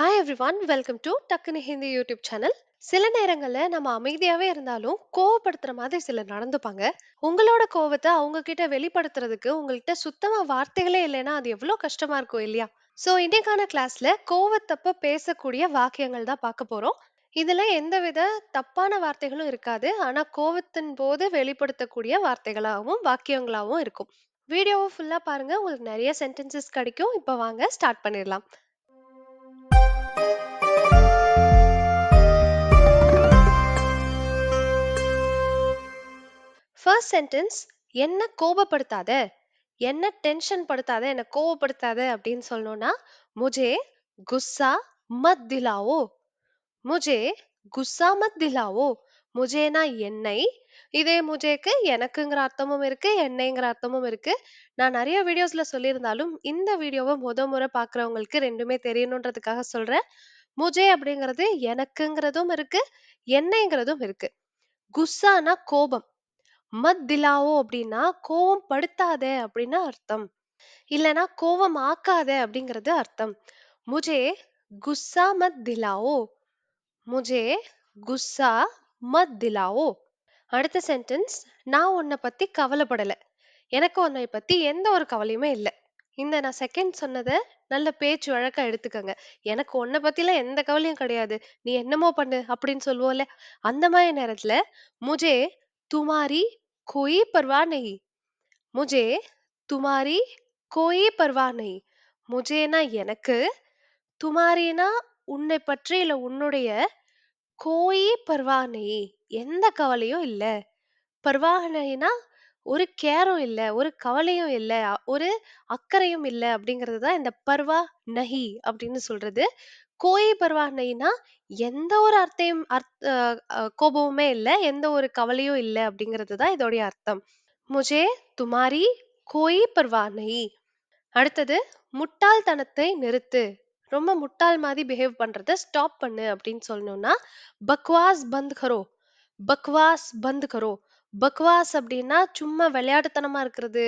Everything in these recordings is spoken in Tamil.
ஹாய் ஒன் வெல்கம் டு டக்குனு ஹிந்தி யூடியூப் சேனல் சில நேரங்கள்ல நம்ம அமைதியாவே இருந்தாலும் கோவப்படுத்துற மாதிரி சிலர் நடந்துப்பாங்க. உங்களோட கோவத்தை அவங்க கிட்ட வெளிப்படுத்துறதுக்கு உங்கள்கிட்ட சுத்தமா வார்த்தைகளே இல்லைன்னா அது எவ்வளவு கஷ்டமா இருக்கும் இல்லையா? சோ இன்னைக்கான கிளாஸ்ல கோவத்தப்ப பேசக்கூடிய வாக்கியங்கள் தான் பார்க்க போறோம். இதுல எந்தவித தப்பான வார்த்தைகளும் இருக்காது. ஆனா கோவத்தின் போது வெளிப்படுத்தக்கூடிய வார்த்தைகளாகவும் வாக்கியங்களாகவும் இருக்கும். வீடியோவை ஃபுல்லா பாருங்க. உங்களுக்கு நிறைய சென்டென்சஸ் கிடைக்கும். இப்போ வாங்க ஸ்டார்ட் பண்ணிடலாம். ஃபர்ஸ்ட் சென்டென்ஸ் என்ன கோபப்படுத்தாத என்ன டென்ஷன் படுத்தாத என்ன கோவப்படுத்தாத அப்படின்னு சொல்லணும்னா முஜே குஸ்ஸா மத் திலாவோ முஜே குஸ்ஸா மத் திலாவோ முஜேனா என்னை இதே முஜேக்கு எனக்குங்கிற அர்த்தமும் இருக்கு என்னைங்கிற அர்த்தமும் இருக்கு. நான் நிறைய வீடியோஸ்ல சொல்லியிருந்தாலும் இந்த வீடியோவை முத முறை பாக்குறவங்களுக்கு ரெண்டுமே தெரியணுன்றதுக்காக சொல்றேன். முஜே அப்படிங்கிறது எனக்குங்கிறதும் இருக்கு என்னைங்கிறதும் இருக்கு. குஸ்ஸானா கோபம். மத் திலாவோ அப்படின்னா கோவம் படுத்தாத அப்படின்னு அர்த்தம். இல்லனா கோவம் ஆக்காத அப்படிங்கிறது அர்த்தம். முஜே குஸ்ஸா மத் திலாவோ முஜே குஸ்ஸா மத் திலாவோ அடுத்த சென்டென்ஸ் நான் உன்னை பத்தி கவலைப்படல. எனக்கு உன்னை பத்தி எந்த ஒரு கவலையுமே இல்லை. இந்த நான் செகண்ட் சொன்னதை நல்ல பேச்சு வழக்கா எடுத்துக்கங்க. எனக்கு உன்னை பத்திலாம் எந்த கவலையும் கிடையாது. நீ என்னமோ பண்ணு அப்படின்னு சொல்லுவோம்ல. அந்த மாதிரி நேரத்துல முஜே துமாரி கோயி பர்வா நஹி முஜே துமாரி கோயி பர்வா நஹி முஜேனா எனக்கு துமாரினா உன்னை பற்றி இல்ல உன்னுடைய கோயி பர்வா நஹி எந்த கவலையும் இல்ல। பர்வா ஒரு கேரும் இல்ல ஒரு கவலையும் இல்ல ஒரு அக்கறையும் இல்ல அப்படிங்கிறது தான் இந்த பர்வா நஹி அப்படின்னு சொல்றது. கோயி பர்வா எந்த ஒரு அர்த்தையும் அர்த்த கோபமுமே இல்ல எந்த ஒரு கவலையும் இல்ல அப்படிங்கிறது தான் இதோடைய அர்த்தம். முஜே துமாரி கோயி பர்வா நஹி அடுத்தது முட்டாள்தனத்தை நிறுத்து. ரொம்ப முட்டாள் மாதிரி பிஹேவ் பண்றத ஸ்டாப் பண்ணு அப்படின்னு சொல்லணும்னா பக்வாஸ் பந்த் கரோ. பக்வாஸ் பந்த் கரோ. பக்வாஸ் அப்படின்னா சும்மா விளையாட்டுத்தனமா இருக்கிறது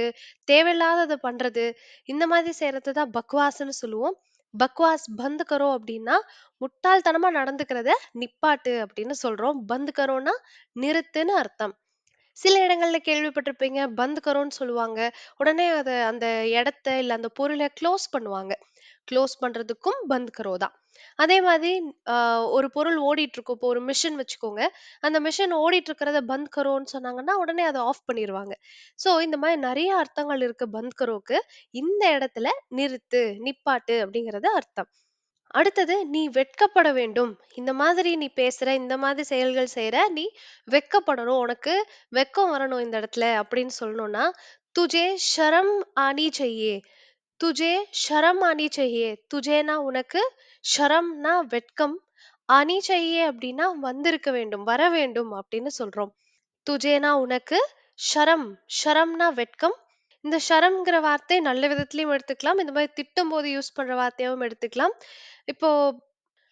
தேவையில்லாததை பண்றது இந்த மாதிரி செய்யறது தான் பக்வாஸ்ன்னு சொல்லுவோம். பக்வாஸ் பந்த் கரோ அப்படின்னா முட்டாள்தனமா நடந்துக்கிறத நிப்பாட்டு அப்படின்னு சொல்றோம். பந்த் கரோனா நிறுத்துன்னு அர்த்தம். சில இடங்கள்ல கேள்விப்பட்டிருப்பீங்க பந்த் கரோன்னு சொல்லுவாங்க. உடனே அதை அந்த இடத்த இல்ல அந்த பொருளை க்ளோஸ் பண்ணுவாங்க. க்ளோஸ் பண்றதுக்கும் பந்த் கரோ தான். அதே மாதிரி ஒரு பொருள் ஓடிட்டு இருக்கும் இப்போ ஒரு மிஷின் வச்சுக்கோங்க. அந்த மிஷின் ஓடிட்டு இருக்கிறத பந்த் கரோன்னு சொன்னாங்கன்னா உடனே அதை ஆஃப் பண்ணிடுவாங்க சோ இந்த மாதிரி நிறைய அர்த்தங்கள் இருக்கு பந்த் கரோக்கு. இந்த இடத்துல நிறுத்து நிப்பாட்டு அப்படிங்கிறது அர்த்தம். அடுத்தது நீ வெட்கப்பட வேண்டும். இந்த மாதிரி நீ பேசுற இந்த மாதிரி செயல்கள் செய்யற நீ வெட்கப்படணும். உனக்கு வெட்கம் வரணும் இந்த இடத்துல அப்படின்னு சொல்லணும்னா துஜே ஷரம் ஆனி செய்யே. துஜே ஷரம் ஆனி செய்யே துஜேனா உனக்கு ஷரம்னா வெட்கம் ஆனி செய்யே அப்படின்னா வந்திருக்க வேண்டும் வர வேண்டும் அப்படின்னு சொல்றோம் துஜேனா உனக்கு ஷரம் ஷரம்னா வெட்கம்। இந்த ஷரம்ங்கிற வார்த்தை நல்ல விதத்திலயும் எடுத்துக்கலாம் இந்த மாதிரி திட்டும் போது யூஸ் பண்ற வார்த்தையாவும் எடுத்துக்கலாம். இப்போ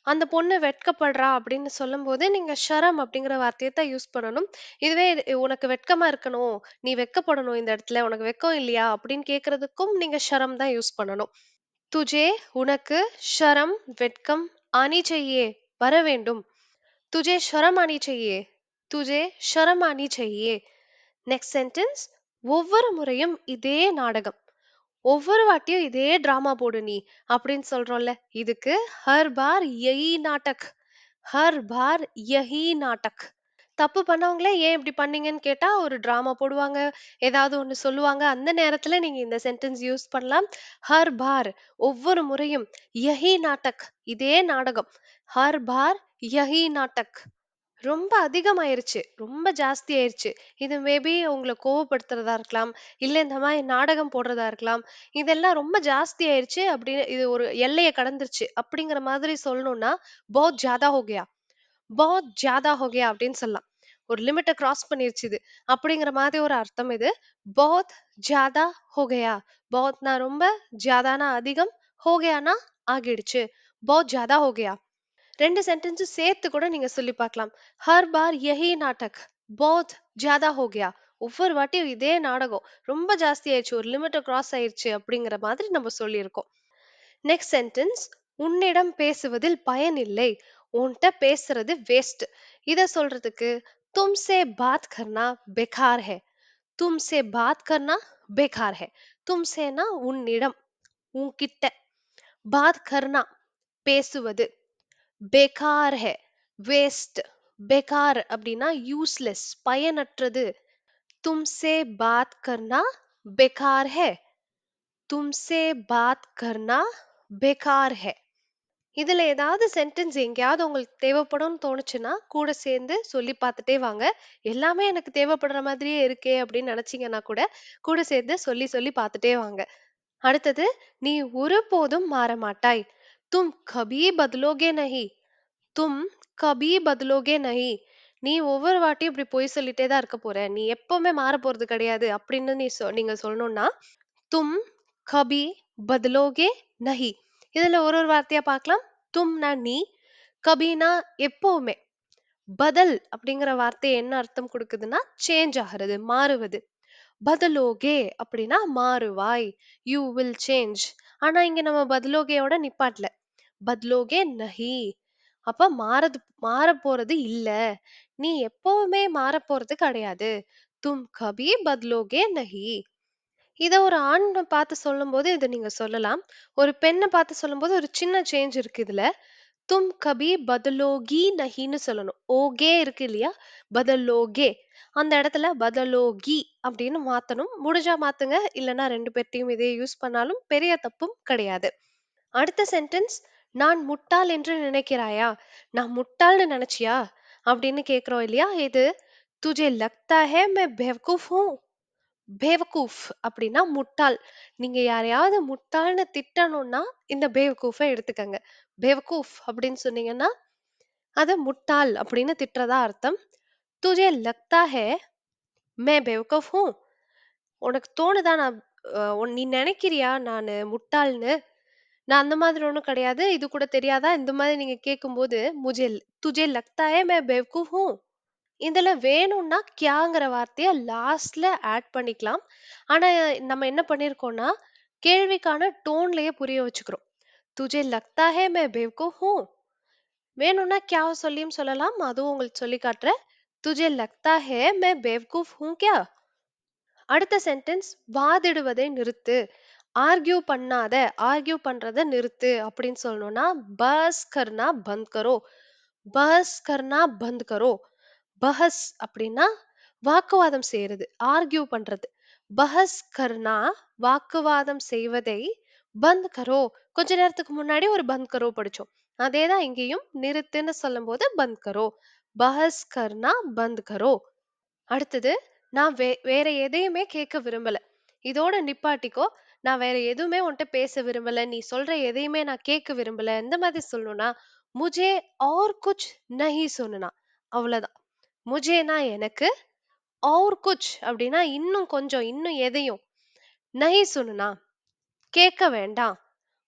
அந்த பொண்ணு வெட்கப்படுறா அப்படின்னு சொல்லும்போது நீங்க ஷரம் அப்படிங்கிற வார்த்தையை தான் யூஸ் பண்ணணும். இதுவே இது- உனக்கு வெட்கமா இருக்கணும். நீ வெட்கப்படணும் இந்த இடத்துல. உனக்கு வெட்கம் இல்லையா? அப்படின்னு கேட்கறதுக்கும் நீங்க ஷரம் தான் யூஸ் பண்ணணும். துஜே உனக்கு ஷரம் வெட்கம் ஆனி செய்யே வர வேண்டும். துஜே ஷரம் ஆனி செய்யே துஜே ஷரம் ஆனி செய்யே நெக்ஸ்ட் சென்டென்ஸ் ஒவ்வொரு முறையும் இதே நாடகம். ஒவ்வொரு வாட்டியும் இதே டிராமா போடு நீ அப்படின்னு சொல்றோம்ல. இதுக்கு ஹர் பார் யஹி நாட்டக் ஹர் பார் யஹி நாட்டக் தப்பு பண்ணவங்களே ஏன் இப்படி பண்ணீங்கன்னு கேட்டா ஒரு டிராமா போடுவாங்க. ஏதாவது ஒண்ணு சொல்லுவாங்க. அந்த நேரத்துல நீங்க இந்த சென்டென்ஸ் யூஸ் பண்ணலாம். ஹர் பார் ஒவ்வொரு முறையும் யஹி நாட்டக் இதே நாடகம். ஹர் பார் யஹி நாட்டக் ரொம்ப அதிகமாயிருச்சு. ரொம்ப ஜாஸ்தி ஆயிருச்சு இது மேபி உங்களை கோவப்படுத்துறதா இருக்கலாம். இல்ல இந்த மாதிரி நாடகம் போடுறதா இருக்கலாம். இதெல்லாம் ரொம்ப ஜாஸ்தி ஆயிருச்சு அப்படின்னு இது ஒரு எல்லையை கடந்துருச்சு. அப்படிங்கிற மாதிரி சொல்லணும்னா, "बहुत ஜாதா हो गया, बहुत ज़्यादा அப்படின்னு சொல்லலாம். ஒரு லிமிட்டை கிராஸ் பண்ணிருச்சு இது. அப்படிங்கிற மாதிரி ஒரு அர்த்தம் இது. "बहुत ज़्यादा ஹோகையா गया" बहुतனா ரொம்ப, ज़्यादाனா அதிகம், हो ஆகிடுச்சு. "बहुत ज़्यादा ஹோகையா ரெண்டு सेंटेंसेस சேர்த்து கூட நீங்க சொல்லி பார்க்கலாம். ஹர் பார் யஹி நாடக் போத் ஜாதா हो गया ஒவ்வொரு வாட்டியும் இதே நாடகம். ரொம்ப ஜாஸ்தி ஆயிடுச்சு ஒரு லிமிட்டை கிராஸ் ஆயிடுச்சு அப்படிங்கிற மாதிரி நம்ம சொல்லியிருக்கோம். நெக்ஸ்ட் சென்டென்ஸ் உன்னிடம் பேசுவதில் பயன் இல்லை. உன்கிட்ட பேசுறது வேஸ்ட் இதை சொல்றதுக்கு தும்சே பாத் கர்னா பெகார் ஹே. தும்சே பாத் கர்னா பெகார் ஹே. தும்சேனா உன்னிடம் உன்கிட்ட. பாத் கர்னா பேசுவது. बेकार है வேஸ்ட் बेकार அப்படின்னா யூஸ்லெஸ் பயனற்றது तुमसे बात करना बेकार है तुमसे बात करना बेकार है இதுல ஏதாவது சென்டென்ஸ் எங்கேயாவது உங்களுக்கு தேவைப்படும்னு தோணுச்சுன்னா கூட சேர்ந்து சொல்லி பார்த்துட்டே வாங்க எல்லாமே எனக்கு தேவைப்படுற மாதிரியே இருக்கே அப்படின்னு நினைச்சீங்கன்னா கூட கூட சேர்ந்து சொல்லி சொல்லி பார்த்துட்டே வாங்க அடுத்தது நீ ஒருபோதும் மாற மாட்டாய் தும் कभी बदलोगे நஹி தும் கபி பதலோகே நஹி நீ ஒவ்வொரு வாட்டியும் இப்படி பொய் சொல்லிட்டே தான் இருக்க போற. நீ எப்பவுமே மாற போறது கிடையாது அப்படின்னு நீ சொ- நீங்க சொல்லணும்னா தும் கபி பதலோகே நஹி. இதுல ஒரு ஒரு வார்த்தையா பார்க்கலாம். தும்னா நீ கபினா எப்பவுமே. பதல் அப்படிங்கிற வார்த்தை என்ன அர்த்தம் கொடுக்குதுன்னா சேஞ்ச் ஆகிறது மாறுவது. பதலோகே அப்படின்னா மாறுவாய். யூ வில் சேஞ்ச் ஆனா இங்க நம்ம பதலோகேயோட நிப்பாட்டல. பத்லோகே நஹி. அப்ப மாறது மாற போறது இல்ல. நீ எப்பவுமே மாற போறது கிடையாது. தும் கபி பத்லோகே நஹி. இத ஒரு ஆண் பார்த்து சொல்லும்போது இதை நீங்க சொல்லலாம். ஒரு பெண்ணை பார்த்து சொல்லும்போது ஒரு சின்ன சேஞ்ச் இருக்கு இதுல. தும் கபி பதலோகி நஹின்னு சொல்லணும். ஓகே இருக்கு இல்லையா? பதலோகே. அந்த இடத்துல பதலோகி அப்படின்னு மாத்தணும். முடிஞ்சா மாத்துங்க. இல்லைன்னா ரெண்டு பேர்ட்டையும் இதே யூஸ் பண்ணாலும் பெரிய தப்பும் கிடையாது. அடுத்த சென்டென்ஸ் நான் முட்டாள் என்று நினைக்கிறாயா? நான் முட்டாள்னு நினைச்சியா? அப்படின்னு கேக்குறோம் இல்லையா? இது துஜே லக்தா ஹே மே பேவகூஃப் ஹூம் பேவகூஃப் அப்படின்னா முட்டாள். நீங்க யாரையாவது முட்டாள்னு திட்டணும்னா இந்த பேவகூஃபை எடுத்துக்கங்க. பேவகூஃப் அப்படின்னு சொன்னீங்கன்னா அது முட்டாள் அப்படின்னு திட்டுறதா அர்த்தம். துஜே லக்தா ஹே மே பேவகூஃப் ஹூம் உனக்கு தோணுதா? நான் உன்- நீ நினைக்கிறியா? நான் முட்டாள்னு? நான் அந்த மாதிரி ஒண்ணும் கிடையாது. இது கூட தெரியாதா? இந்த மாதிரி நீங்க கேட்கும்போது முஜே துஜே லக்தா ஹே மே பேவகூஃப்? ஹூம் இதுல வேணும்னா கியாங்கிற வார்த்தைய லாஸ்ட்ல ஆட் பண்ணிக்கலாம். ஆனா நம்ம என்ன பண்ணிருக்கோம்னா கேள்விக்கான டோன்லயே புரிய வச்சுக்கிறோம். துஜே லக்தா ஹே மே பேவகூஃப்? ஹூம் வேணும்னா கியா சொல்லியும் சொல்லலாம். அதுவும் உங்களுக்கு சொல்லி காட்டுறேன். துஜே லக்தா ஹே மே பேவகூஃப் ஹூம் கியா? அடுத்த சென்டென்ஸ் வாதிடுவதை நிறுத்து. ஆர்கியூ பண்ணாத ஆர்கியூ பண்றத நிறுத்து அப்படின்னு சொல்லணும்னா பஸ் கர்னா பந்த் கரோ பஸ் கர்னா பந்த் கரோ பஹஸ் அப்படின்னா வாக்குவாதம் செய்யறது ஆர்கியூ பண்றது. பஹஸ் கர்னா வாக்குவாதம் செய்வதை பந்த் கரோ கொஞ்ச நேரத்துக்கு முன்னாடி ஒரு பந்த் கரோ படிச்சோம் அதேதான் இங்கேயும் நிறுத்துன்னு சொல்லும்போது பந்த் கரோ பஹஸ் கர்னா பந்த் கரோ அடுத்தது நான் வே வேற எதையுமே கேட்க விரும்பல. இதோட நிப்பாட்டிக்கோ நான் வேற எதுவுமே உன்கிட்ட பேச விரும்பல நீ சொல்ற எதையுமே நான் கேட்க விரும்பல இந்த மாதிரி சொல்லணும்னா முஜே और कुछ नहीं सुनना அவ்வளவுதான் முஜேனா எனக்கு और कुछ அப்படின்னா இன்னும் கொஞ்சம் இன்னும் எதையும் நஹி சுனனா கேட்க வேண்டாம்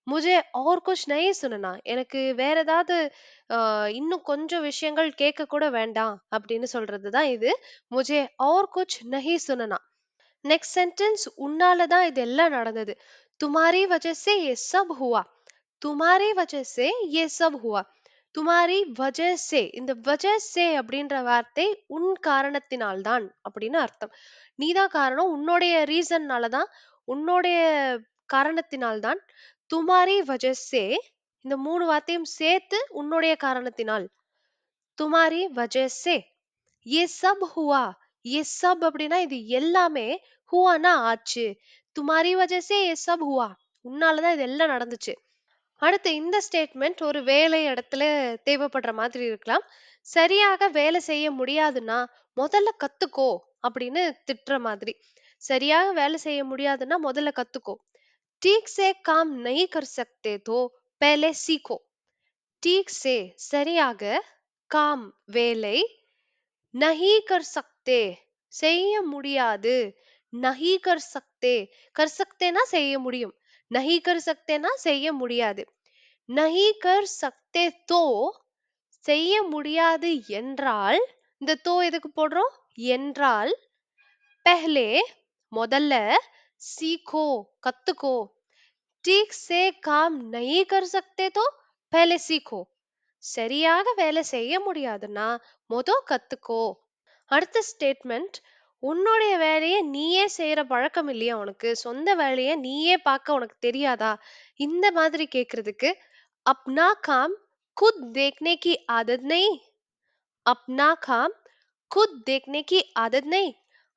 முஜே और कुछ नहीं सुनना எனக்கு வேற ஏதாவது ஆஹ், இன்னும் கொஞ்சம் விஷயங்கள் கேட்க கூட வேண்டாம் அப்படின்னு சொல்றதுதான் இது முஜே और कुछ नहीं सुनना நெக்ஸ்ட் சென்டென்ஸ் உன்னால தான் இது எல்லாம் நடந்தது துமாரி वजह से ये सब हुआ துமாரி वजह से ये सब हुआ துமாரி वजह से இந்த वजह से அப்படின்ற வார்த்தை உன் காரணத்தினால் தான் அப்படின்னு அர்த்தம் நீதான் காரணம் உன்னுடைய ரீசன்னால தான் உன்னுடைய காரணத்தினால் தான் துமாரி वजह से இந்த மூணு வார்த்தையும் சேர்த்து உன்னுடைய காரணத்தினால் துமாரி वजह से ये सब हुआ ये सब அப்படின்னா இது எல்லாமே ஹுவானா ஆச்சு துமாரி वजह से ये सब हुआ உன்னாலதான் இது எல்லாம் நடந்துச்சு அடுத்து இந்த ஸ்டேட்மெண்ட் ஒரு வேலை இடத்துல தேவைப்படுற மாதிரி இருக்கலாம் சரியாக வேலை செய்ய முடியாதுன்னா முதல்ல கத்துக்கோ அப்படின்னு திட்டுற மாதிரி சரியாக வேலை செய்ய முடியாதுன்னா முதல்ல கத்துக்கோ ठीक से काम नहीं कर सकते तो पहले सीखो ठीक से சரியாக காம் வேலை நஹி கர் சக்தே செய்ய முடியாது நஹி கர் சக்தே கர் சக்தேனா செய்ய முடியும் நஹி கர் சக்தேனா செய்ய முடியாது நஹி கர் சக்தே தோ செய்ய முடியாது என்றால் இந்த தோ எதுக்கு போடுறோம் என்றால் பெஹ்லே முதல்ல சீக்கோ கத்துக்கோ ठीक से काम नहीं कर सकते तो पहले सीखो சரியாக வேலை செய்ய முடியாதுன்னா மொத கத்துக்கோ அடுத்த ஸ்டேட்மெண்ட் உன்னுடைய வேலையை நீயே செய்யற பழக்கம் இல்லையா உனக்கு சொந்த வேலையை நீயே பார்க்க உனக்கு தெரியாதா இந்த மாதிரி கேக்குறதுக்கு அப்னா காம் खुद देखने की आदत नहीं அப்னா காம் खुद देखने की आदत नहीं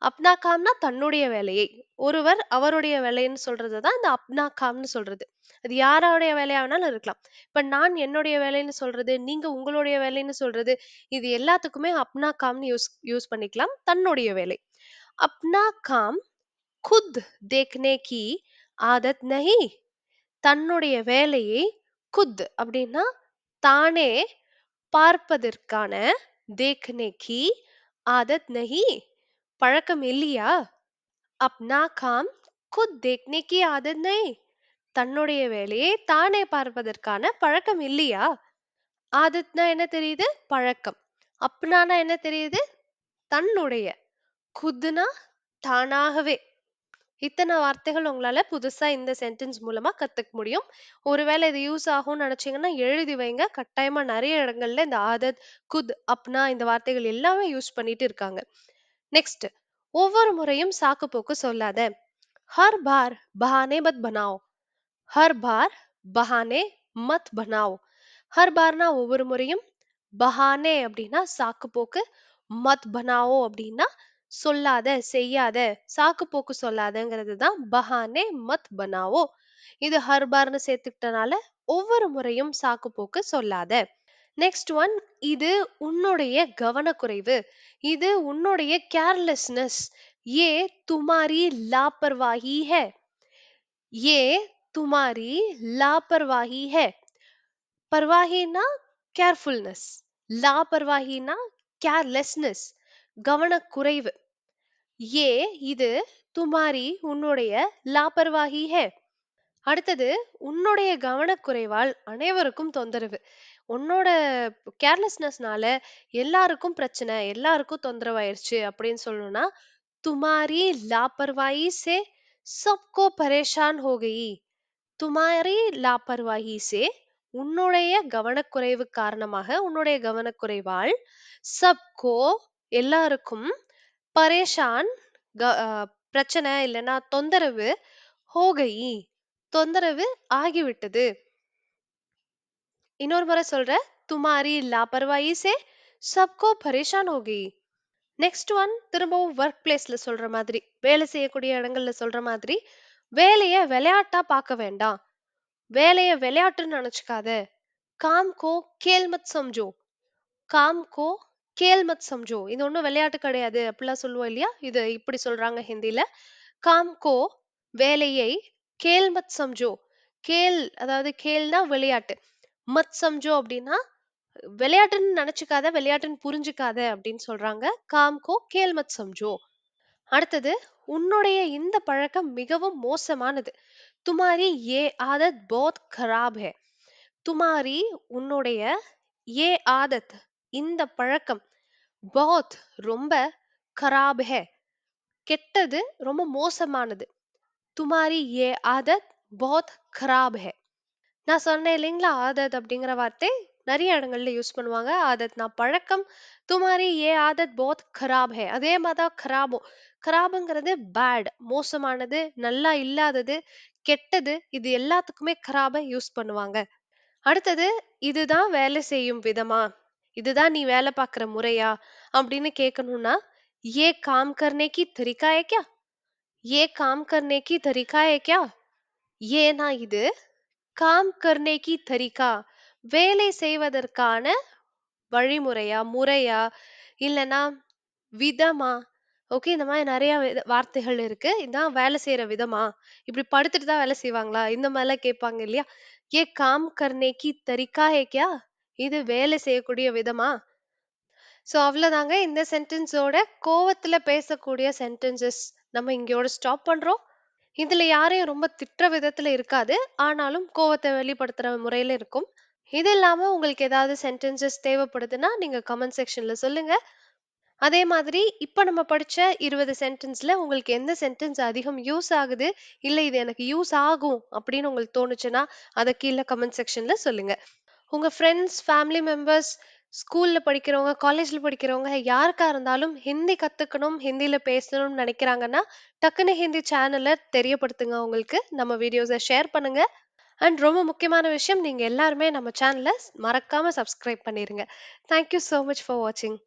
அப்னா காம்னா தன்னுடைய வேலையை ஒருவர் அவருடைய வேலைன்னு சொல்றது தான் இந்த அப்னா காம்னு சொல்றது அது யாரோடைய வேலையா வேணாலும் இருக்கலாம் இப்ப நான் என்னுடைய வேலைன்னு சொல்றது நீங்க உங்களுடைய வேலைன்னு சொல்றது இது எல்லாத்துக்குமே அப்னா காம்னு யூஸ் யூஸ் பண்ணிக்கலாம் தன்னுடைய வேலை அப்னா காம் खुद देखने की आदत नहीं தன்னுடைய வேலையை குத் அப்படின்னா தானே பார்ப்பதற்கான देखने की आदत नहीं பழக்கம் இல்லையா அப்னா காம் खुद देखने की आदत नहीं தன்னுடைய வேலையை தானே பார்ப்பதற்கான பழக்கம் இல்லையா ஆதத்னா என்ன தெரியுது பழக்கம் அப்னானா என்ன தெரியுது தன்னுடைய குதுனா தானாகவே இத்தனை வார்த்தைகள் உங்களால புதுசா இந்த சென்டென்ஸ் மூலமா கத்துக்க முடியும் ஒருவேளை இது யூஸ் ஆகும்னு நினைச்சீங்கன்னா எழுதி வைங்க கட்டாயமா நிறைய இடங்கள்ல இந்த ஆதத் குத் அப்னா இந்த வார்த்தைகள் எல்லாமே யூஸ் பண்ணிட்டு இருக்காங்க நெக்ஸ்ட் ஒவ்வொரு முறையும் சாக்கு போக்கு சொல்லாத. ஹர் பார் பஹானே மத் பனாவ். ஹர் பார் பஹானே மத் பனாவ். ஹர் பார்னா ஒவ்வொரு முறையும் பஹானே அப்படின்னா சாக்கு போக்கு மத் பனாவோ அப்படின்னா சொல்லாத செய்யாத சாக்கு போக்கு சொல்லாதங்கிறது தான் பஹானே மத் பனாவோ. இது ஹர் பார்னு சேர்த்துக்கிட்டனால ஒவ்வொரு முறையும் சாக்கு போக்கு சொல்லாத. நெக்ஸ்ட் ஒன் இது உன்னுடைய கவனக்குறைவு இது உன்னுடைய கேர்லெஸ்னஸ் ये तुम्हारी लापरवाही है ये तुम्हारी लापरवाही है பர்வாஹினா கேர்ஃபுல்னஸ் லாபர்வாஹினா கேர்லெஸ்னஸ் கவனக்குறைவு ஏ இது துமாரி உன்னுடைய லாபர்வாஹி ஹே அடுத்தது உன்னுடைய கவனக்குறைவால் அனைவருக்கும் தொந்தரவு உன்னோட கேர்லெஸ்னஸ்னால எல்லாருக்கும் பிரச்சனை எல்லாருக்கும் தொந்தரவாயிருச்சு அப்படின்னு சொல்லணும்னா துமாரி லாபர்வாஹி சே சப்கோ பரேஷான் ஹோகி. துமாரி லாபர்வாஹி சே உன்னுடைய கவனக்குறைவு காரணமாக உன்னுடைய கவனக்குறைவால் சப்கோ எல்லாருக்கும் பரேஷான் க- பிரச்சனை இல்லைன்னா தொந்தரவு ஹோகயி தொந்தரவு ஆகிவிட்டது. இன்னொரு முறை சொல்ற துமாரி லாபர்வாயி சே சப்கோ பரேஷான் ஹோகி. நெக்ஸ்ட் ஒன் திரும்பவும் ஒர்க் பிளேஸ்ல சொல்ற மாதிரி வேலை செய்யக்கூடிய இடங்கள்ல சொல்ற மாதிரி வேலையை விளையாட்டா பார்க்க வேண்டாம். வேலைய விளையாட்டுன்னு நினைச்சுக்காத. காம் கோ கேல்மத் சம்ஜோ. காம் கோ கேல்மத் சம்ஜோ. இது ஒன்றும் விளையாட்டு கிடையாது அப்படிலாம் சொல்லுவோம் இல்லையா? இது இப்படி சொல்றாங்க ஹிந்தில காம் கோ வேலையை கேல்மத் சம்ஜோ. கேல் அதாவது கேல்னா விளையாட்டு. மத் சம்ஜோ அப்படின்னா விளையாட்டுன்னு நினைச்சுக்காத விளையாட்டுன்னு புரிஞ்சுக்காத அப்படின்னு சொல்றாங்க காம் கோ கேல் மத் சம்ஜோ அடுத்தது உன்னுடைய இந்த பழக்கம் மிகவும் மோசமானது துமாரி ஏ ஆதத் போத் खराब है துமாரி உன்னுடைய ஏ ஆதத் இந்த பழக்கம் போத் ரொம்ப खराब है கெட்டது ரொம்ப மோசமானது துமாரி ஏ ஆதத் போத் खराब है நான் சொன்னேன் இல்லைங்களா? "ஆதத்" அப்படிங்கிற வார்த்தை நிறைய இடங்கள்ல யூஸ் பண்ணுவாங்க. ஆதத் நான் பழக்கம். துமாரி ये ஆதத் போத் खराब है." அதே மாதிரி தான் "खराब" खराबங்கிறது பேட், மோசமானது, நல்லா இல்லாதது, கெட்டது இது எல்லாத்துக்குமே "खराब" யூஸ் பண்ணுவாங்க. அடுத்தது "இதுதான் வேலை செய்யும் விதமா? இதுதான் நீ வேலை பார்க்கிற முறையா?" அப்படின்னு கேட்கணும்னா, "ये காம் கர்னேக்கி की ஏ காம் கர்னேக்கி ये काम करने "ஏனா" இது காம் கர்னே கி தரிகா வேலை செய்வதற்கான வழிமுறையா முறையா இல்லனா விதமா? ஓகே இந்த மாதிரி நிறைய வித- வார்த்தைகள் இருக்கு. இதான் வேலை செய்யற விதமா? இப்படி படுத்துட்டு தான் வேலை செய்வாங்களா? இந்த மாதிரிலாம் கேட்பாங்க இல்லையா? ஏ காம் கர்னே கி தரிகா ஹே இது வேலை செய்யக்கூடிய விதமா? ஸோ அவ்வளோதாங்க இந்த சென்டென்ஸோட கோவத்துல பேசக்கூடிய சென்டென்சஸ் நம்ம இங்கோட ஸ்டாப் பண்றோம். இதுல யாரையும் ரொம்ப திட்டுற விதத்துல இருக்காது. ஆனாலும் கோவத்தை வெளிப்படுத்துற முறையில இருக்கும். இது இல்லாம உங்களுக்கு ஏதாவது சென்டென்சஸ் தேவைப்படுதுன்னா நீங்க கமெண்ட் செக்ஷன்ல சொல்லுங்க. அதே மாதிரி இப்ப நம்ம படிச்ச இருபது சென்டென்ஸ்ல உங்களுக்கு எந்த சென்டென்ஸ் அதிகம் யூஸ் ஆகுது? இல்ல இது எனக்கு யூஸ் ஆகும் அப்படின்னு உங்களுக்கு தோணுச்சுன்னா அதை கீழே கமெண்ட் செக்ஷன்ல சொல்லுங்க. உங்க ஃப்ரெண்ட்ஸ், ஃபேமிலி மெம்பர்ஸ், ஸ்கூல்ல படிக்கிறவங்க, காலேஜ்ல படிக்கிறவங்க யாருக்கா இருந்தாலும் ஹிந்தி கத்துக்கணும், ஹிந்தியில பேசணும்னு நினைக்கிறாங்கன்னா டக்குனு ஹிந்தி சேனல தெரியப்படுத்துங்க அவங்களுக்கு. நம்ம வீடியோஸ ஷேர் பண்ணுங்க. அண்ட் ரொம்ப முக்கியமான விஷயம், நீங்க எல்லாருமே நம்ம சேனல மறக்காம சப்ஸ்கிரைப் பண்ணிருங்க. Thank you so much for வாட்சிங்.